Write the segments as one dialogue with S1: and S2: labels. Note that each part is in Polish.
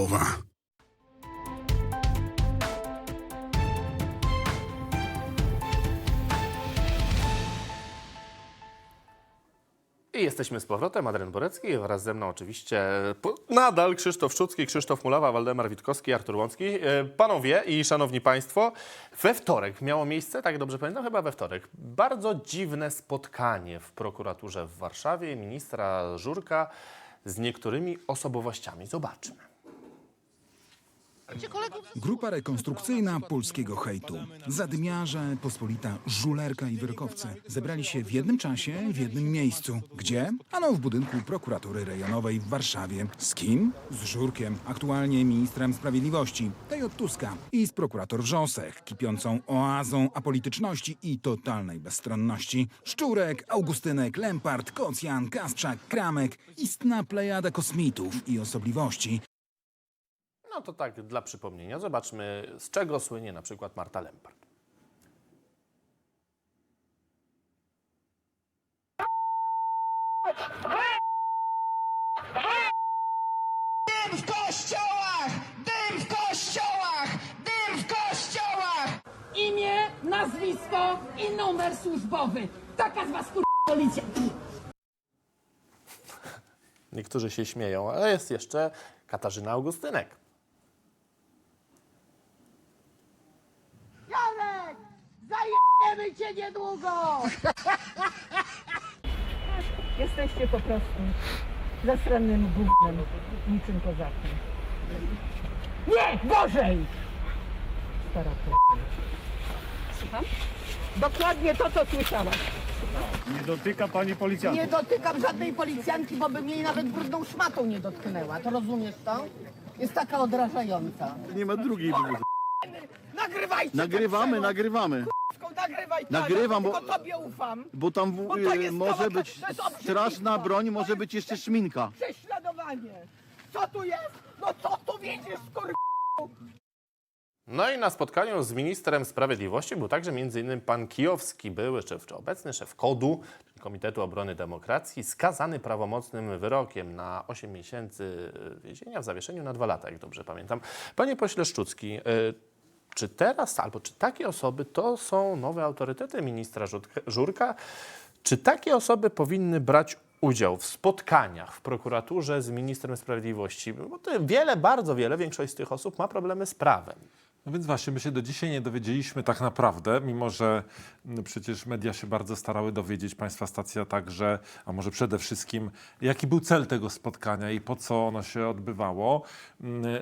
S1: Słowa.
S2: I jesteśmy z powrotem, Adrian Borecki, wraz ze mną oczywiście po- nadal Krzysztof Szucki, Krzysztof Mulawa, Waldemar Witkowski, Artur Łącki. E, Panowie i szanowni państwo, we wtorek miało miejsce, tak dobrze pamiętam, chyba we wtorek, bardzo dziwne spotkanie w prokuraturze w Warszawie ministra Żurka z niektórymi osobowościami. Zobaczmy.
S3: Grupa rekonstrukcyjna polskiego hejtu. Zadymiarze, pospolita żulerka i wyrokowcy zebrali się w jednym czasie, w jednym miejscu. Gdzie? Ano w budynku prokuratury rejonowej w Warszawie. Z kim? Z Żurkiem, aktualnie ministrem sprawiedliwości, tej od Tuska. I z prokurator Wrzosek, kipiącą oazą apolityczności i totalnej bezstronności. Szczurek, Augustynek, Lempart, Kocjan, Kasprzak, Kramek. Istna plejada kosmitów i osobliwości.
S2: No to tak dla przypomnienia. Zobaczmy, z czego słynie na przykład Marta Lempart.
S4: Dym w kościołach! Dym w kościołach! Dym w kościołach!
S5: Imię, nazwisko i numer służbowy. Taka z was kur... policja.
S2: Niektórzy się śmieją, ale jest jeszcze Katarzyna Augustynek.
S5: Cię niedługo! Jesteście po prostu zasranym gównem, niczym kozakiem. Nie! Bożej! Stara. Słucham? Dokładnie to, co słyszałaś.
S6: Nie dotyka pani policjantów.
S5: Nie dotykam żadnej policjantki, bo bym jej nawet brudną szmatą nie dotknęła. To rozumiesz to? Jest taka odrażająca.
S6: Nie ma drugiej wybuchu.
S5: Nagrywajcie
S6: Nagrywamy, nagrywamy.
S5: Nagrywaj to,
S6: Nagrywam,
S5: ja
S6: bo-
S5: tylko tobie ufam.
S6: Bo tam w,
S5: Bo to jest
S6: może
S5: cała-
S6: być
S5: to jest obrzydlistwo.
S6: straszna broń,
S5: To
S6: może
S5: jest
S6: być jeszcze szminka.
S5: Prześladowanie. Co tu jest? No co tu widzisz, skur...
S2: No i na spotkaniu z ministrem sprawiedliwości był także m.in. pan Kijowski, były czy, czy obecny szef KODU, czyli Komitetu Obrony Demokracji, skazany prawomocnym wyrokiem na 8 miesięcy więzienia w zawieszeniu na 2 lata, jak dobrze pamiętam. Panie pośle Szczucki, y, czy teraz, albo czy takie osoby to są nowe autorytety ministra Żurka-? Czy takie osoby powinny brać udział w spotkaniach w prokuraturze z ministrem sprawiedliwości? Bo wiele, bardzo wiele, większość z tych osób ma problemy z prawem.
S7: No więc właśnie, my się do dzisiaj nie dowiedzieliśmy tak naprawdę, mimo że no, przecież media się bardzo starały dowiedzieć, Państwa stacja także, a może przede wszystkim, jaki był cel tego spotkania i po co ono się odbywało.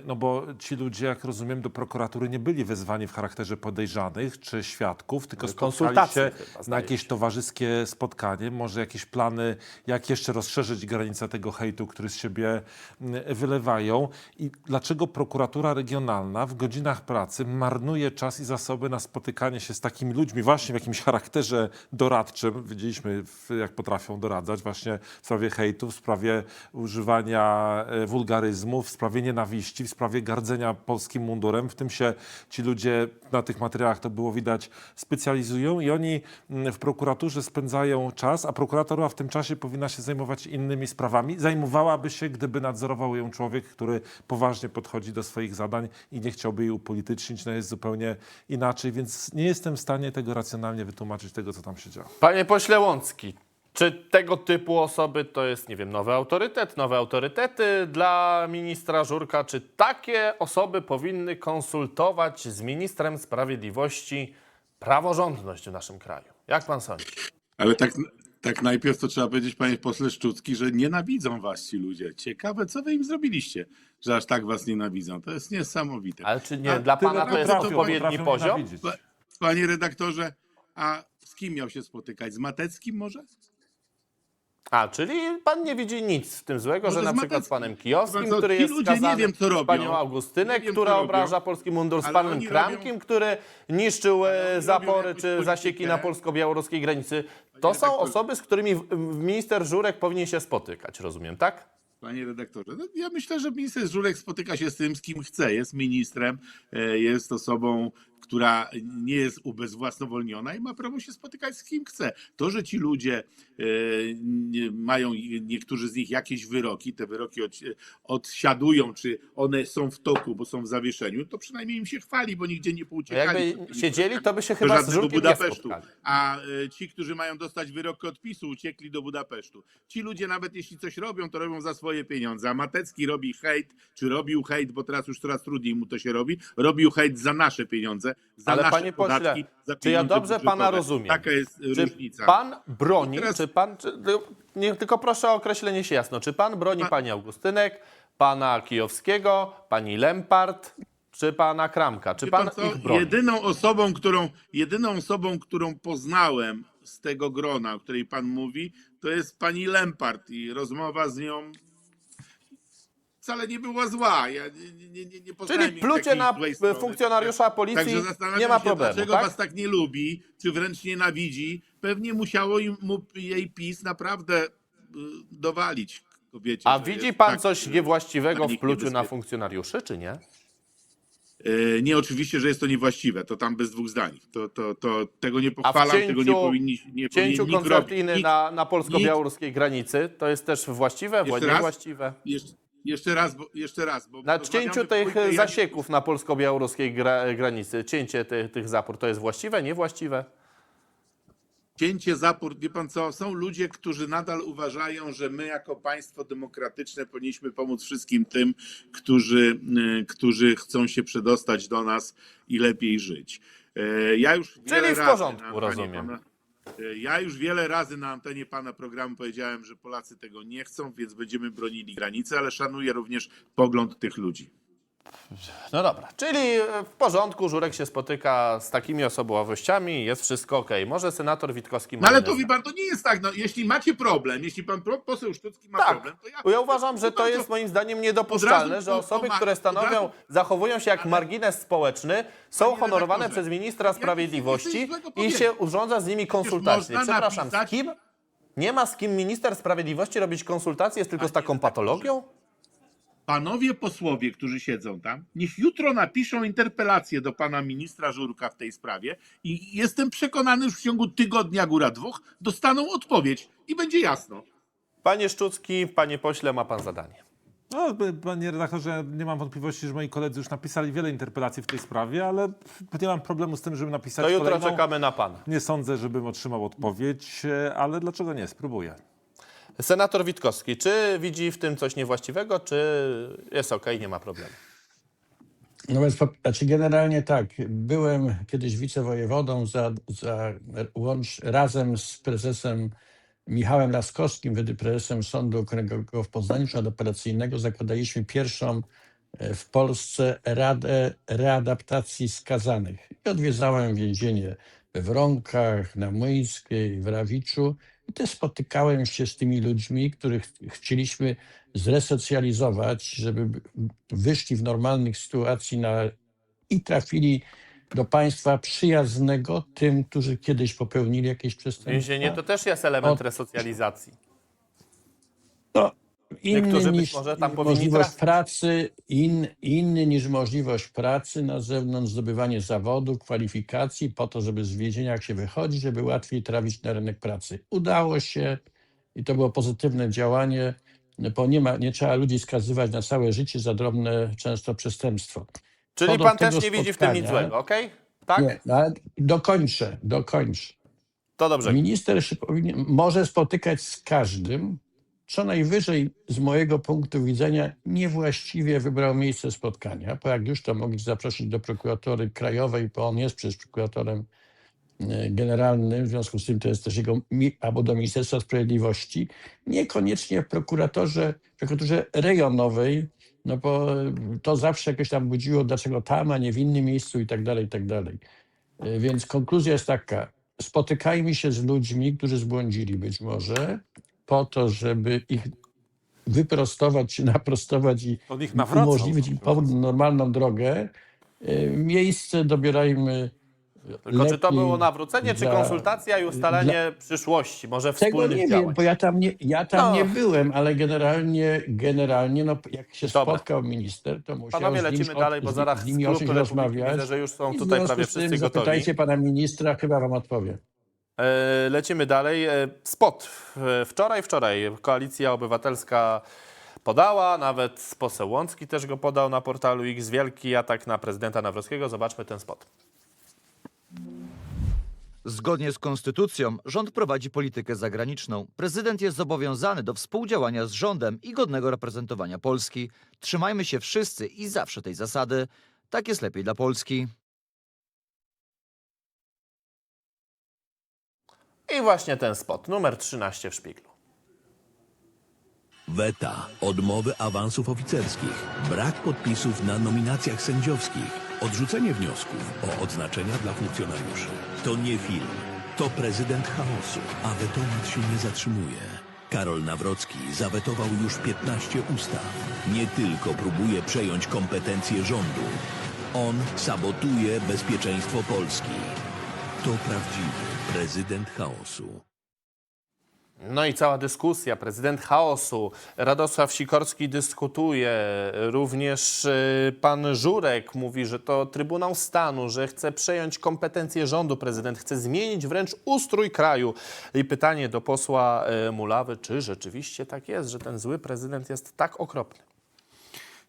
S7: No bo ci ludzie, jak rozumiem, do prokuratury nie byli wezwani w charakterze podejrzanych czy świadków, tylko
S2: Były
S7: spotkali się na jakieś towarzyskie spotkanie, może jakieś plany, jak jeszcze rozszerzyć granice tego hejtu, który z siebie wylewają. I dlaczego prokuratura regionalna w godzinach pracy marnuje czas i zasoby na spotykanie się z takimi ludźmi właśnie w jakimś charakterze doradczym. Widzieliśmy, jak potrafią doradzać właśnie w sprawie hejtu, w sprawie używania e, wulgaryzmów, w sprawie nienawiści, w sprawie gardzenia polskim mundurem. W tym się ci ludzie na tych materiałach to było widać specjalizują i oni mm, w prokuraturze spędzają czas, a prokuratura w tym czasie powinna się zajmować innymi sprawami. Zajmowałaby się, gdyby nadzorował ją człowiek, który poważnie podchodzi do swoich zadań i nie chciałby jej upolitycznić. No jest zupełnie inaczej, więc nie jestem w stanie tego racjonalnie wytłumaczyć, tego co tam się działo.
S2: Panie pośle Łącki, czy tego typu osoby to jest, nie wiem, nowy autorytet, nowe autorytety dla ministra Żurka? Czy takie osoby powinny konsultować z ministrem sprawiedliwości praworządność w naszym kraju? Jak pan sądzi?
S1: Ale tak, tak najpierw to trzeba powiedzieć, panie pośle Szczucki, że nienawidzą was ci ludzie. Ciekawe, co wy im zrobiliście, że aż tak was nienawidzą. To jest niesamowite.
S2: Ale czy nie,
S1: A
S2: dla pana to jest
S1: potrafią-
S2: odpowiedni
S7: potrafią
S2: poziom?
S1: Panie redaktorze, a z kim miał się spotykać? Z Mateckim może?
S2: A, czyli pan nie widzi nic w tym złego,
S1: Może
S2: że na przykład z panem Kijowskim,
S1: co,
S2: który
S1: ci
S2: jest
S1: ludzie nie
S2: skazany,
S1: wiem, co robią.
S2: panią Augustynek,
S1: Nie wiem,
S2: która
S1: co robią.
S2: obraża polski mundur, z
S1: Ale
S2: panem
S1: oni
S2: Kramkiem,
S1: robią-
S2: który niszczył e, zapory czy
S1: jakąś
S2: zasieki
S1: politykę.
S2: na polsko-białoruskiej granicy. To są
S1: redaktorze.
S2: osoby, z którymi w- w- minister Żurek powinien się spotykać, rozumiem, tak?
S1: Panie redaktorze, no ja myślę, że minister Żurek spotyka się z tym, z kim chce. Jest ministrem, e, jest osobą, która nie jest ubezwłasnowolniona i ma prawo się spotykać z kim chce. To, że ci ludzie e, mają, niektórzy z nich jakieś wyroki, te wyroki od, odsiadują, czy one są w toku, bo są w zawieszeniu, to przynajmniej im się chwali, bo nigdzie nie pouciekali.
S2: Jakby siedzieli, to by się
S1: do
S2: chyba z nie
S1: Budapesztu. A e, ci, którzy mają dostać wyrok odpisu, uciekli do Budapesztu. Ci ludzie, nawet jeśli coś robią, to robią za swoje pieniądze. A Matecki robi hejt, czy robił hejt, bo teraz już coraz trudniej mu to się robi, robił hejt za nasze pieniądze, za
S2: Ale
S1: nasze
S2: panie pośle,
S1: podatki, za
S2: czy ja
S1: pieniądze
S2: dobrze pana
S1: budżetowe.
S2: rozumiem?
S1: Taka jest
S2: Czy
S1: różnica.
S2: pan broni,
S1: teraz-
S2: czy pan, czy, nie, tylko proszę o określenie się jasno, czy pan broni
S1: Pa-
S2: pani Augustynek, pana Kijowskiego, pani Lempart, czy pana Kramka? Czy pan,
S1: pan
S2: ich broni?
S1: Jedyną osobą, którą, jedyną osobą, którą poznałem z tego grona, o której pan mówi, to jest pani Lempart i rozmowa z nią wcale nie była zła. Ja nie, nie, nie, nie
S2: Czyli plucie na funkcjonariusza policji
S1: Także zastanawiam
S2: nie ma
S1: się,
S2: problemu,
S1: dlaczego
S2: tak?
S1: was tak nie lubi, czy wręcz nienawidzi. Pewnie musiało im, mu, jej PiS naprawdę y, dowalić kobiecie.
S2: A
S1: że
S2: widzi
S1: jest
S2: pan
S1: tak,
S2: coś
S1: y,
S2: niewłaściwego w
S1: tak
S2: pluciu na
S1: niebezpieczny.
S2: funkcjonariuszy, czy nie?
S1: E, Nie, oczywiście, że jest to niewłaściwe. To tam bez dwóch zdań. To, to, to, tego nie
S2: A w
S1: pochwalam, tego nie
S2: cięciu,
S1: powinni nie
S2: w cięciu
S1: powinien nikt
S2: koncertiny
S1: robić. Nikt-
S2: na, na polsko-białoruskiej granicy, to jest też właściwe,
S1: Jeszcze raz?
S2: niewłaściwe?
S1: Jeszcze, jeszcze raz, bo, jeszcze raz. Bo
S2: Na cięciu tych
S1: ja-
S2: zasieków na polsko-białoruskiej gra, granicy, cięcie tych, tych zapór, to jest właściwe, niewłaściwe?
S1: Cięcie zapór, wie pan co, są ludzie, którzy nadal uważają, że my jako państwo demokratyczne powinniśmy pomóc wszystkim tym, którzy, y, którzy chcą się przedostać do nas i lepiej żyć. E, Ja już wiele
S2: w porządku,
S1: na
S2: rozumiem.
S1: Pana, e, ja już wiele razy na antenie pana programu powiedziałem, że Polacy tego nie chcą, więc będziemy bronili granicy, ale szanuję również pogląd tych ludzi.
S2: No dobra, czyli w porządku, Żurek się spotyka z takimi osobowościami, jest wszystko ok. Może senator Witkowski
S1: No
S2: ma
S1: ale
S2: inne
S1: to wie pan, to nie jest tak, no, jeśli macie problem, jeśli pan pro- poseł Sztucki ma
S2: Tak,
S1: problem, to ja...
S2: ja uważam, że to jest moim zdaniem niedopuszczalne,
S1: razu
S2: że
S1: to-
S2: osoby,
S1: to ma-
S2: które
S1: od
S2: stanowią,
S1: razu-
S2: zachowują się jak
S1: Ale-
S2: margines społeczny, są
S1: Panie
S2: honorowane
S1: redaktorze,
S2: przez ministra sprawiedliwości
S1: złego
S2: i
S1: powiedzieć.
S2: się urządza z nimi konsultacje.
S1: można
S2: Przepraszam, z
S1: napisać-
S2: kim? Nie ma z kim minister sprawiedliwości robić konsultacji, jest tylko z taką
S1: redaktorze,
S2: patologią?
S1: Panowie posłowie, którzy siedzą tam, niech jutro napiszą interpelację do pana ministra Żurka w tej sprawie i jestem przekonany, że w ciągu tygodnia, góra dwóch, dostaną odpowiedź i będzie jasno.
S2: Panie Szczucki, panie pośle, ma pan zadanie.
S7: No, panie redaktorze, nie mam wątpliwości, że moi koledzy już napisali wiele interpelacji w tej sprawie, ale nie mam problemu z tym, żeby napisać
S2: To jutro
S7: kolejną.
S2: czekamy na pana.
S7: Nie sądzę, żebym otrzymał odpowiedź, e, ale dlaczego nie? Spróbuję.
S2: Senator Witkowski, czy widzi w tym coś niewłaściwego, czy jest ok, nie ma problemu?
S8: No więc, znaczy generalnie tak, byłem kiedyś wicewojewodą za, za łącz, razem z prezesem Michałem Laskowskim, wtedy prezesem Sądu Okręgowego w Poznaniu, Sądu Operacyjnego, zakładaliśmy pierwszą e, w Polsce Radę Readaptacji Skazanych. I odwiedzałem więzienie we Wronkach, na Młyńskiej, w Rawiczu i też spotykałem się z tymi ludźmi, których ch- chcieliśmy zresocjalizować, żeby wyszli w normalnych sytuacji na, i trafili do państwa przyjaznego tym, którzy kiedyś popełnili jakieś przestępstwa.
S2: Więzienie to też jest element
S8: Od-
S2: resocjalizacji.
S8: Inny niż możliwość pracy, in, inny niż możliwość pracy na zewnątrz, zdobywanie zawodu, kwalifikacji po to, żeby z więzienia jak się wychodzi, żeby łatwiej trafić na rynek pracy. Udało się i to było pozytywne działanie, bo nie, ma, nie trzeba ludzi skazywać na całe życie za drobne często przestępstwo.
S2: Czyli pan też nie widzi w tym nic złego, okej? Tak?
S8: Nie, no ale dokończę, dokończę.
S2: To dobrze.
S8: Minister się powinien, może spotykać z każdym, co najwyżej z mojego punktu widzenia niewłaściwie wybrał miejsce spotkania, bo jak już to mogli zaprosić do prokuratory krajowej, bo on jest przecież prokuratorem e, generalnym, w związku z tym to jest też jego, albo do Ministerstwa Sprawiedliwości, niekoniecznie w prokuratorze, prokuraturze rejonowej, no bo to zawsze jakoś tam budziło, dlaczego tam, a nie w innym miejscu i tak dalej, i tak dalej. E, Więc konkluzja jest taka, spotykajmy się z ludźmi, którzy zbłądzili być może, po to, żeby ich wyprostować, czy naprostować i
S7: On ich
S8: umożliwić im powrót na normalną drogę. E, Miejsce dobierajmy
S2: Tylko czy to było nawrócenie, czy
S8: dla-
S2: konsultacja i ustalenie przyszłości, może
S8: Tego
S2: wspólnych
S8: nie
S2: działań?
S8: wiem, bo ja tam nie, ja tam
S2: No.
S8: nie byłem, ale generalnie, generalnie no, jak się
S2: Dobra.
S8: spotkał minister, to musiał
S2: Panowie,
S8: z nim,
S2: lecimy
S8: od-
S2: dalej, bo zaraz
S8: z nimi o czymś rozmawiać.
S2: widzę, że już są tutaj prawie wszyscy gotowi.
S8: Zapytajcie pana ministra, chyba wam odpowie.
S2: E, Lecimy dalej. E, Spot. Wczoraj, wczoraj Koalicja Obywatelska podała, nawet poseł Łącki też go podał na portalu X. Wielki atak na prezydenta Nawrockiego. Zobaczmy ten spot.
S9: Zgodnie z konstytucją rząd prowadzi politykę zagraniczną. Prezydent jest zobowiązany do współdziałania z rządem i godnego reprezentowania Polski. Trzymajmy się wszyscy i zawsze tej zasady. Tak jest lepiej dla Polski.
S2: I właśnie ten spot, numer 13 w szpiglu.
S10: Weta, odmowy awansów oficerskich, brak podpisów na nominacjach sędziowskich, odrzucenie wniosków o odznaczenia dla funkcjonariuszy. To nie film, to prezydent chaosu, a wetomat się nie zatrzymuje. Karol Nawrocki zawetował już 15 ustaw. Nie tylko próbuje przejąć kompetencje rządu, on sabotuje bezpieczeństwo Polski. To prawdziwy prezydent chaosu.
S2: No i cała dyskusja, prezydent chaosu, Radosław Sikorski dyskutuje, również y, pan Żurek mówi, że to Trybunał Stanu, że chce przejąć kompetencje rządu, prezydent chce zmienić wręcz ustrój kraju. I pytanie do posła y, Mulawy, czy rzeczywiście tak jest, że ten zły prezydent jest tak okropny?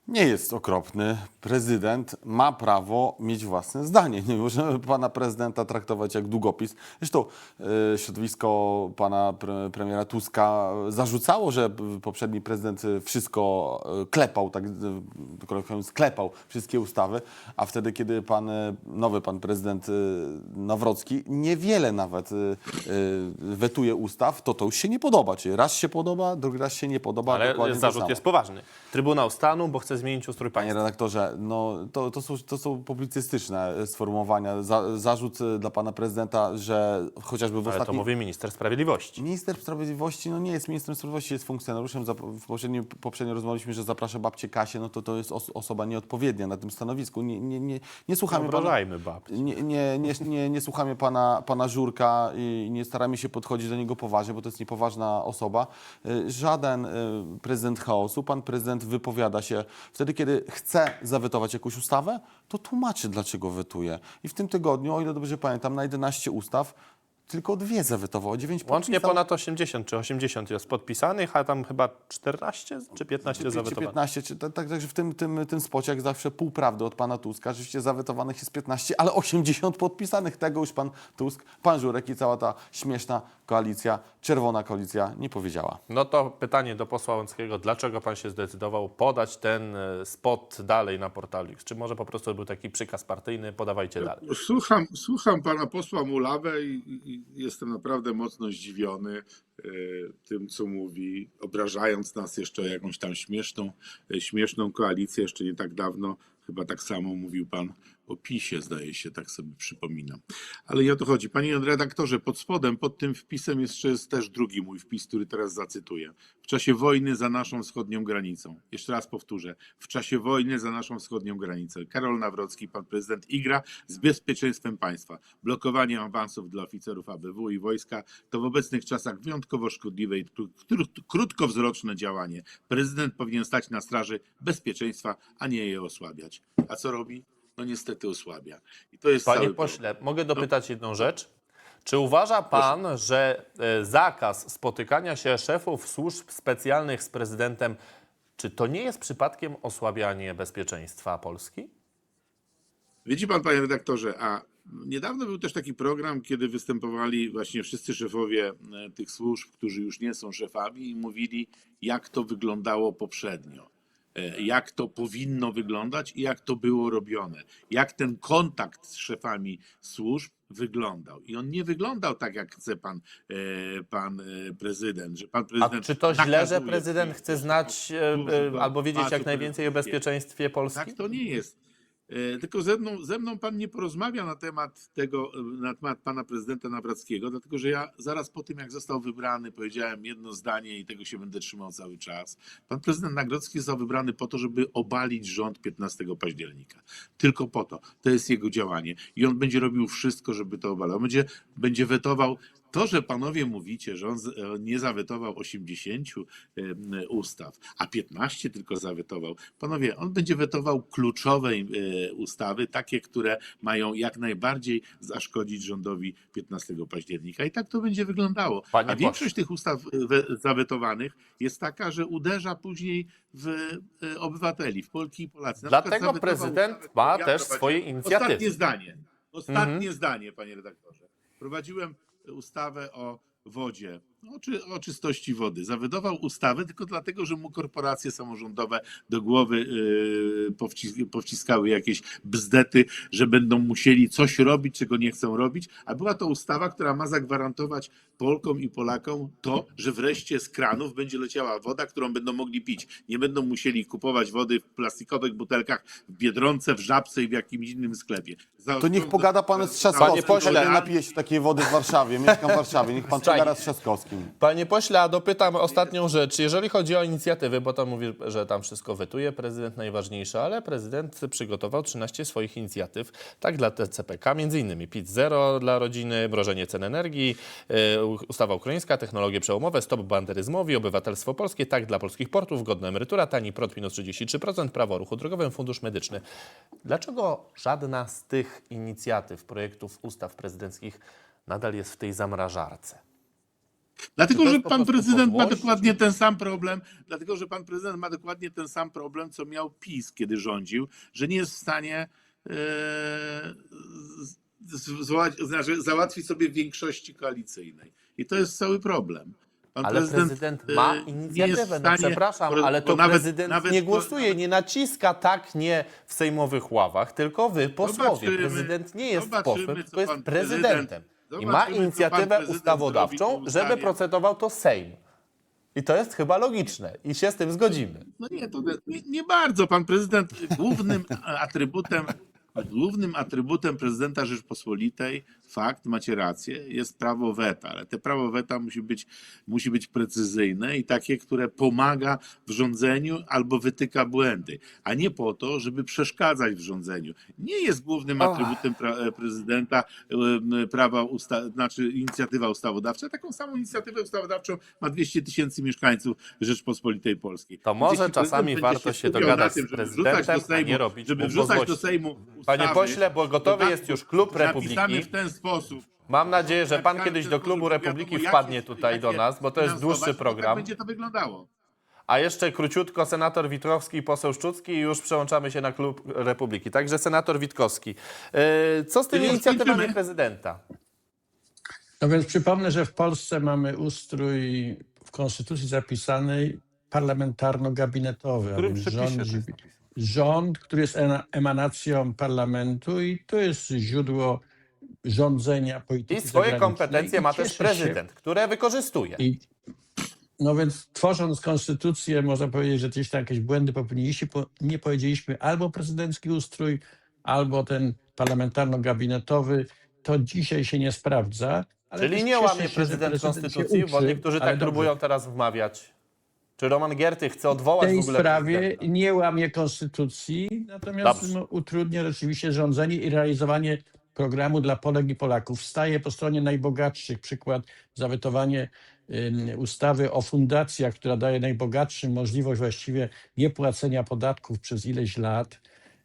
S11: Nie jest okropny. Prezydent ma prawo mieć własne zdanie. Nie możemy pana prezydenta traktować jak długopis. Zresztą e, środowisko pana pre, premiera Tuska zarzucało, że poprzedni prezydent wszystko e, klepał, tak e, kolokwialnie sklepał wszystkie ustawy, a wtedy, kiedy pan, nowy pan prezydent Nawrocki niewiele nawet wetuje ustaw, to to już się nie podoba. Czyli raz się podoba, drugi raz się nie podoba.
S2: Ale zarzut jest poważny. Trybunał Stanu, bo chce zmienić ustrój
S11: Panie
S2: państwa.
S11: redaktorze, no to, to, są, to są publicystyczne sformułowania. Za, zarzut e, dla pana prezydenta, że chociażby w
S2: Ale to mówi minister sprawiedliwości.
S11: Minister Sprawiedliwości no nie jest ministrem sprawiedliwości, jest funkcjonariuszem. W poprzednim, poprzednio rozmawialiśmy, że zaprasza babcię Kasię, no to to jest os osoba nieodpowiednia na tym stanowisku. Nie, nie, nie, nie słuchamy pana, nie, nie, nie, nie, nie słuchamy pana, pana Żurka i nie staramy się podchodzić do niego poważnie, bo to jest niepoważna osoba. Y, Żaden prezydent chaosu, pan prezydent wypowiada się wtedy, kiedy chce zawetować jakąś ustawę, to tłumaczy, dlaczego wetuje. I w tym tygodniu, o ile dobrze pamiętam, na 11 ustaw tylko dwie zawetowało, 9
S2: Łącznie
S11: podpisał.
S2: ponad 80 czy 80 jest podpisanych, a tam chyba 14 czy 15
S11: Czy
S2: zawetowanych.
S11: 15, czy, tak, tak, także w tym, tym, tym spocie, jak zawsze, pół prawdy od pana Tuska. Rzeczywiście zawetowanych jest 15, ale 80 podpisanych. Tego już pan Tusk, pan Żurek i cała ta śmieszna koalicja, czerwona koalicja nie powiedziała.
S2: No to pytanie do posła Łąckiego. Dlaczego pan się zdecydował podać ten e, spot dalej na portalu X? Czy może po prostu był taki przykaz partyjny? Podawajcie dalej.
S1: Słucham, słucham pana posła Mulawę i, i jestem naprawdę mocno zdziwiony e, tym, co mówi, obrażając nas jeszcze o jakąś tam śmieszną, e, śmieszną koalicję. Jeszcze nie tak dawno chyba tak samo mówił pan o PiSie, zdaje się, tak sobie przypominam. Ale nie o to chodzi. Panie redaktorze, pod spodem, pod tym wpisem jeszcze jest też drugi mój wpis, który teraz zacytuję. W czasie wojny za naszą wschodnią granicą. Jeszcze raz powtórzę. W czasie wojny za naszą wschodnią granicą. Karol Nawrocki, pan prezydent igra z bezpieczeństwem państwa. Blokowanie awansów dla oficerów ABW i wojska to w obecnych czasach wyjątkowo szkodliwe i kró- kró- krótkowzroczne działanie. Prezydent powinien stać na straży bezpieczeństwa, a nie je osłabiać. A co robi? No niestety osłabia. I to jest
S2: Panie pośle, mogę dopytać jedną rzecz? Czy uważa pan, że e, zakaz spotykania się szefów służb specjalnych z prezydentem, czy to nie jest przypadkiem osłabianie bezpieczeństwa Polski?
S1: Widzi pan, panie redaktorze, a niedawno był też taki program, kiedy występowali właśnie wszyscy szefowie e, tych służb, którzy już nie są szefami i mówili, jak to wyglądało poprzednio. E, Jak to powinno wyglądać i jak to było robione. Jak ten kontakt z szefami służb wyglądał. I on nie wyglądał tak, jak chce pan, e, pan e, prezydent. Że pan
S2: A
S1: prezydent
S2: czy to źle, że prezydent chce znać albo wiedzieć
S1: a,
S2: jak najwięcej o bezpieczeństwie Polski?
S1: tak to nie jest. E, Tylko ze mną, ze mną pan nie porozmawia na temat tego, e, na temat pana prezydenta Nawrackiego, dlatego że ja zaraz po tym, jak został wybrany, powiedziałem jedno zdanie i tego się będę trzymał cały czas. Pan prezydent Nagrodzki został wybrany po to, żeby obalić rząd 15 października. Tylko po to. To jest jego działanie. I on będzie robił wszystko, żeby to obalał. Będzie, będzie wetował to, że panowie mówicie, że on e, nie zawetował 80 em, ustaw, a 15 tylko zawetował. Panowie, on będzie wetował kluczowe e, ustawy, takie, które mają jak najbardziej zaszkodzić rządowi 15 października. I tak to będzie wyglądało.
S2: Panie
S1: a większość tych ustaw e, we- zawetowanych jest taka, że uderza później w obywateli, w Polki i Polacy. Na
S2: Dlatego prezydent
S1: ustawę,
S2: ma też swoje inicjatywy.
S1: Ostatnie zdanie. Ostatnie
S2: Mhm.
S1: zdanie, panie redaktorze. Prowadziłem ustawę o wodzie, o, czy, o czystości wody. Zawedował ustawę tylko dlatego, że mu korporacje samorządowe do głowy yy, powcis- powciskały jakieś bzdety, że będą musieli coś robić, czego nie chcą robić. A była to ustawa, która ma zagwarantować Polkom i Polakom to, że wreszcie z kranów będzie leciała woda, którą będą mogli pić. Nie będą musieli kupować wody w plastikowych butelkach w Biedronce, w Żabce i w jakimś innym sklepie.
S11: To niech pogada pan z Trzaskowskim.
S2: pośle,
S11: Panie
S2: a-
S11: napije się takiej wody w Warszawie, mieszkam w Warszawie. Niech pan pogada z Trzaskowskim.
S2: Panie pośle, a dopytam ostatnią rzecz. Jeżeli chodzi o inicjatywy, bo tam mówi, że tam wszystko wetuje prezydent najważniejsze, ale prezydent przygotował 13 swoich inicjatyw, tak dla TCPK, między innymi PIT Zero dla rodziny, mrożenie cen energii, e, ustawa ukraińska, technologie przełomowe, stop banderyzmowi, obywatelstwo polskie, tak dla polskich portów, godna emerytura, tani prąd minus 33%, prawo ruchu drogowym, fundusz medyczny. Dlaczego żadna z tych inicjatyw, projektów ustaw prezydenckich nadal jest w tej zamrażarce?
S1: Dlatego, że pan prezydent ma dokładnie ten sam problem, dlatego, że pan prezydent ma dokładnie ten sam problem, co miał PiS, kiedy rządził, że nie jest w stanie e, zwołać, znaczy załatwić sobie większości koalicyjnej. I to jest cały problem. Pan
S2: Ale prezydent, ma
S1: e,
S2: inicjatywę, no przepraszam, ale to
S1: nawet-
S2: prezydent
S1: nawet-
S2: nie głosuje, nie naciska tak nie w sejmowych ławach, tylko wy posłowie. Prezydent nie jest posłem, tylko jest prezydentem.
S1: prezydent-
S2: I ma inicjatywę ustawodawczą, żeby procedował to Sejm. I to jest chyba logiczne i się z tym zgodzimy.
S1: No nie, to nie, nie bardzo. Pan prezydent głównym atrybutem, głównym atrybutem prezydenta Rzeczpospolitej, fakt, macie rację, jest prawo weta, ale te prawo weta musi być, musi być precyzyjne i takie, które pomaga w rządzeniu albo wytyka błędy, a nie po to, żeby przeszkadzać w rządzeniu. Nie jest głównym atrybutem pra, prezydenta em, prawa, usta, znaczy inicjatywa ustawodawcza. Taką samą inicjatywę ustawodawczą ma 200 tysięcy mieszkańców Rzeczpospolitej Polskiej.
S2: To może czasami warto się dogadać
S1: tym,
S2: z
S1: żeby wrzucać
S2: prezydentem,
S1: do Sejmu, żeby wrzucać do. Sejmu
S2: Panie pośle, bo gotowy jest już klub Republiki.
S1: w ten sposób.
S2: Mam nadzieję, że pan kiedyś do klubu Republiki wpadnie tutaj do nas, bo to jest dłuższy
S1: to
S2: program.
S1: Tak będzie to wyglądało.
S2: A jeszcze króciutko senator Witkowski i poseł Szczucki i już przełączamy się na klub Republiki. Także senator Witkowski. Yy, Co z tymi inicjatywami prezydenta?
S8: No więc przypomnę, że w Polsce mamy ustrój w konstytucji zapisanej parlamentarno-gabinetowy, a więc rządzi? Rząd, który jest emanacją parlamentu i to jest źródło rządzenia polityki
S2: I swoje kompetencje ma też
S8: cieszę się-
S2: prezydent, które wykorzystuje.
S8: I, no więc tworząc konstytucję, można powiedzieć, że gdzieś tam jakieś błędy popełniliśmy, bo nie powiedzieliśmy albo prezydencki ustrój, albo ten parlamentarno-gabinetowy. To dzisiaj się nie sprawdza.
S2: Czyli nie łamie prezydent
S8: się
S2: konstytucji, bo
S8: uczy,
S2: niektórzy
S8: ale
S2: tak próbują teraz wmawiać. Czy Roman Gierty chce
S8: W
S2: odwołać w
S8: tej
S2: ogóle
S8: sprawie
S2: prezydenta?
S8: nie łamie konstytucji, natomiast
S2: Dobrze.
S8: no, utrudnia rzeczywiście rządzenie i realizowanie programu dla Polek i Polaków. Staje po stronie najbogatszych. Przykład zawetowanie ustawy o fundacjach, która daje najbogatszym możliwość właściwie niepłacenia podatków przez ileś lat,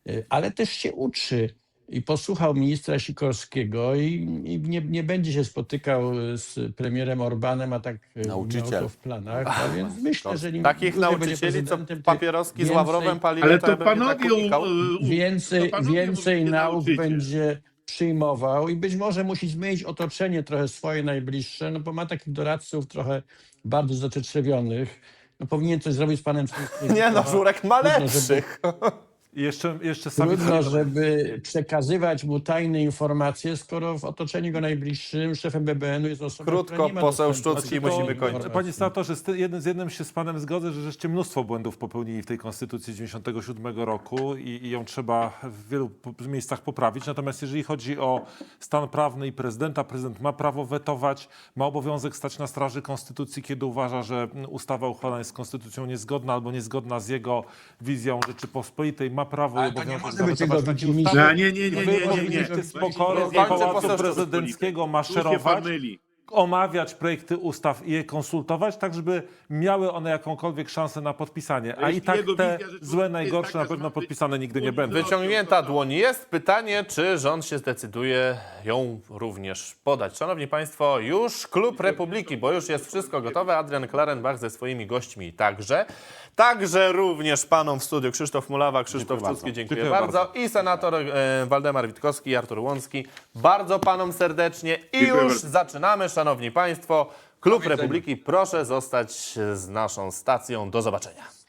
S8: y, ale też się uczy. I posłuchał ministra Sikorskiego i, i nie, nie będzie się spotykał z premierem Orbanem, a tak y, miał
S11: Nauczyciel.
S8: to w planach. A więc myślę, że nim
S2: Takich nauczycieli, co papieroski z Ławrowem palili,
S1: Ale
S2: to,
S1: to
S2: ja bym jednak
S1: panowie, u-
S2: unikał.
S1: u-
S8: Więcej,
S1: to panowie
S8: więcej nauk
S1: nauczycie.
S8: będzie przyjmował i być może musi zmienić otoczenie trochę swoje najbliższe, no bo ma takich doradców trochę bardzo zacietrzewionych. No powinien coś zrobić z panem.
S2: Nie no, Żurek ma
S8: Trudno, żeby-
S2: lepszych.
S7: Jeszcze, jeszcze sami
S8: Trudno, żeby przekazywać mu tajne informacje, skoro w otoczeniu go najbliższym szefem BBN-u jest osoba,
S2: Krótko,
S8: która nie ma
S2: poseł
S8: dostępu
S2: Szczucki, musimy kończyć.
S7: Panie senatorze, z, ty- jednym, z jednym się z panem zgodzę, że żeście mnóstwo błędów popełnili w tej konstytucji 97 roku i, i ją trzeba w wielu po- miejscach poprawić. Natomiast jeżeli chodzi o stan prawny i prezydenta, prezydent ma prawo wetować, ma obowiązek stać na straży konstytucji, kiedy uważa, że mm, ustawa uchwalona jest z konstytucją niezgodna albo niezgodna z jego wizją Rzeczypospolitej, ma prawo i
S8: nie
S7: obowiązek
S8: może być
S7: zawetować
S8: jego
S7: takie
S8: widzimisię.
S7: ustawy.
S1: A nie, nie, nie,
S7: Wy
S1: nie, nie, nie.
S7: powinniście spokojnie z
S2: Kończę,
S7: Pałacu
S2: poseł
S7: Prezydenckiego
S1: Tu się
S7: maszerować
S1: pan myli.
S7: Omawiać projekty ustaw i je konsultować, tak żeby miały one jakąkolwiek szansę na podpisanie. A i tak te złe, najgorsze na pewno podpisane nigdy nie będą.
S2: Wyciągnięta dłoń jest. Pytanie, czy rząd się zdecyduje ją również podać. Szanowni Państwo, już Klub Republiki, bo już jest wszystko gotowe. Adrian Klarenbach ze swoimi gośćmi także. Także również panom w studiu Krzysztof Mulawa, Krzysztof
S7: Dziękuję
S2: Czuski,
S7: bardzo.
S2: dziękuję,
S7: Dziękuję
S2: bardzo. I senator e, Waldemar Witkowski i Artur Łącki. Bardzo panom serdecznie. I
S1: Dziękuję
S2: już
S1: bardzo.
S2: zaczynamy, Szanowni Państwo. Klub Republiki, proszę zostać z naszą stacją. Do zobaczenia.